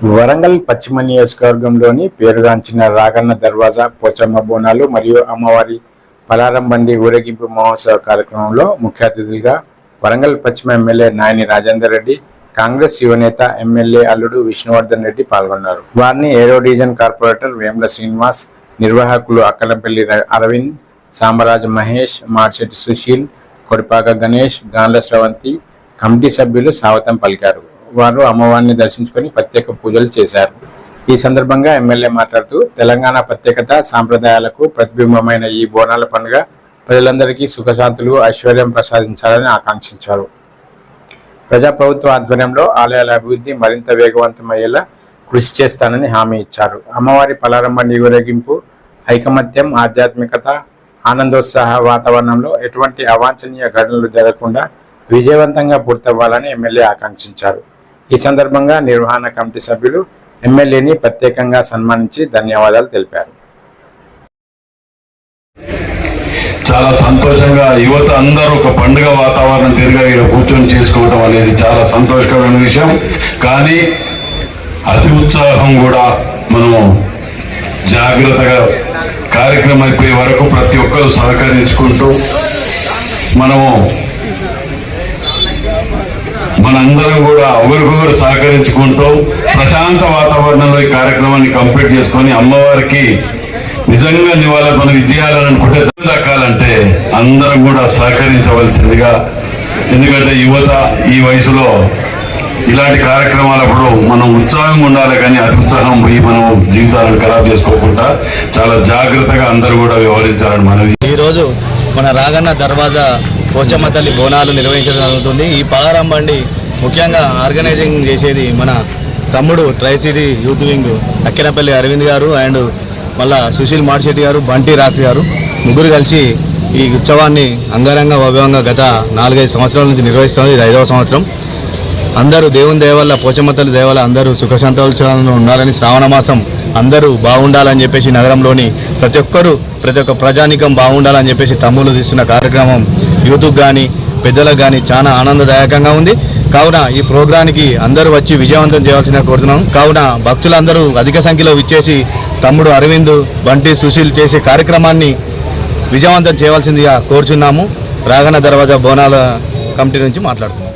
వరంగల్ పశ్చిమ నియోజకవర్గంలోని పేరుగాంచిన రాగన్న దర్వాజా పోచమ్మ బోనాలు మరియు అమ్మవారి పలారం బండి ఊరేగింపు మహోత్సవ కార్యక్రమంలో ముఖ్య అతిథులుగా వరంగల్ పశ్చిమ ఎమ్మెల్యే నాయని రాజేందర్ రెడ్డి కాంగ్రెస్ యువనేత ఎమ్మెల్యే అల్లుడు విష్ణువర్ధన్ రెడ్డి పాల్గొన్నారు. వారిని ఏరో డివిజన్ కార్పొరేటర్ వేముల శ్రీనివాస్ నిర్వాహకులు అక్కలపల్లి అరవింద్ సాంబరాజ్ మహేష్ మార్చెట్టి సుశీల్ కొడిపాక గణేష్ గాండ్ల స్రవంతి కమిటీ సభ్యులు స్వాగతం పలికారు. వారు అమ్మవారిని దర్శించుకొని ప్రత్యేక పూజలు చేశారు. ఈ సందర్భంగా ఎమ్మెల్యే మాట్లాడుతూ తెలంగాణ ప్రత్యేకత సాంప్రదాయాలకు ప్రతిబింబమైన ఈ బోనాల పండుగ ప్రజలందరికీ సుఖశాంతులు ఐశ్వర్యం ప్రసాదించాలని ఆకాంక్షించారు. ప్రజాప్రభుత్వ ఆధ్వర్యంలో ఆలయాల అభివృద్ధి మరింత వేగవంతమయ్యేలా కృషి చేస్తానని హామీ ఇచ్చారు. అమ్మవారి పలారంభ ఊరేగింపు ఐకమత్యం ఆధ్యాత్మికత ఆనందోత్సాహ వాతావరణంలో ఎటువంటి అవాంఛనీయ ఘటనలు జరగకుండా విజయవంతంగా పూర్తవ్వాలని ఎమ్మెల్యే ఆకాంక్షించారు. ఈ సందర్భంగా నిర్వహణ కమిటీ సభ్యులు ఎమ్మెల్యేని ప్రత్యేకంగా సన్మానించి ధన్యవాదాలు తెలిపారు. చాలా సంతోషంగా యువత అందరూ ఒక పండుగ వాతావరణం తిరిగి ఇక్కడ కూర్చొని చేసుకోవడం అనేది చాలా సంతోషకరమైన విషయం. కానీ అతి ఉత్సాహం కూడా మనము జాగ్రత్తగా కార్యక్రమం అయిపోయే వరకు ప్రతి ఒక్కరు సహకరించుకుంటూ మనము మనందరం కూడా ఒకరికొకరు సహకరించుకుంటూ ప్రశాంత వాతావరణంలో ఈ కార్యక్రమాన్ని కంప్లీట్ చేసుకొని అమ్మవారికి నిజంగా నివాళి మనం విజయాలని అనుకుంటే దక్కాలంటే అందరం కూడా సహకరించవలసిందిగా. ఎందుకంటే యువత ఈ వయసులో ఇలాంటి కార్యక్రమాలప్పుడు మనం ఉత్సాహంగా ఉండాలి కానీ అతి ఉత్సాహం పోయి మనం జీవితాలను ఖరాబ్ చేసుకోకుండా చాలా జాగ్రత్తగా అందరూ కూడా వ్యవహరించాలని మనవి. ఈరోజు మన రాగన్న దర్వాజా పోచమ్మ తల్లి బోనాలు నిర్వహించడం జరుగుతుంది. ఈ పగారం బండి ముఖ్యంగా ఆర్గనైజింగ్ చేసేది మన తమ్ముడు tri city youth wing Akkinapalli Aravind garu and మళ్ళా సుశీల్ మాడిశెట్టి గారు బంటి రాక్స్ గారు. ముగ్గురు కలిసి ఈ ఉత్సవాన్ని అంగరంగ వైభవంగా గత నాలుగైదు సంవత్సరాల నుంచి నిర్వహిస్తుంది ఇది ఐదవ సంవత్సరం. అందరూ దేవుని దేవల్ల పోచమతల దేవాల అందరూ సుఖ సంతోషాలను ఉండాలని శ్రావణ మాసం అందరూ బాగుండాలని చెప్పేసి నగరంలోని ప్రతి ఒక్కరూ ప్రతి ఒక్క ప్రజానికం బాగుండాలని చెప్పేసి తమ్ముళ్ళు తీస్తున్న కార్యక్రమం యూత్కి కానీ పెద్దలకు కానీ చాలా ఆనందదాయకంగా ఉంది. కావున ఈ ప్రోగ్రానికి అందరూ వచ్చి విజయవంతం చేయాల్సిన కోరుతున్నాం. కావున భక్తులందరూ అధిక సంఖ్యలో విచ్చేసి తమ్ముడు అరవింద్ బంటి సుశీల్ చేసే కార్యక్రమాన్ని విజయవంతం చేయవలసిందిగా కోరుచున్నాము. రాగన దర్వాజా బోనాల కమిటీ నుంచి మాట్లాడుతున్నాం.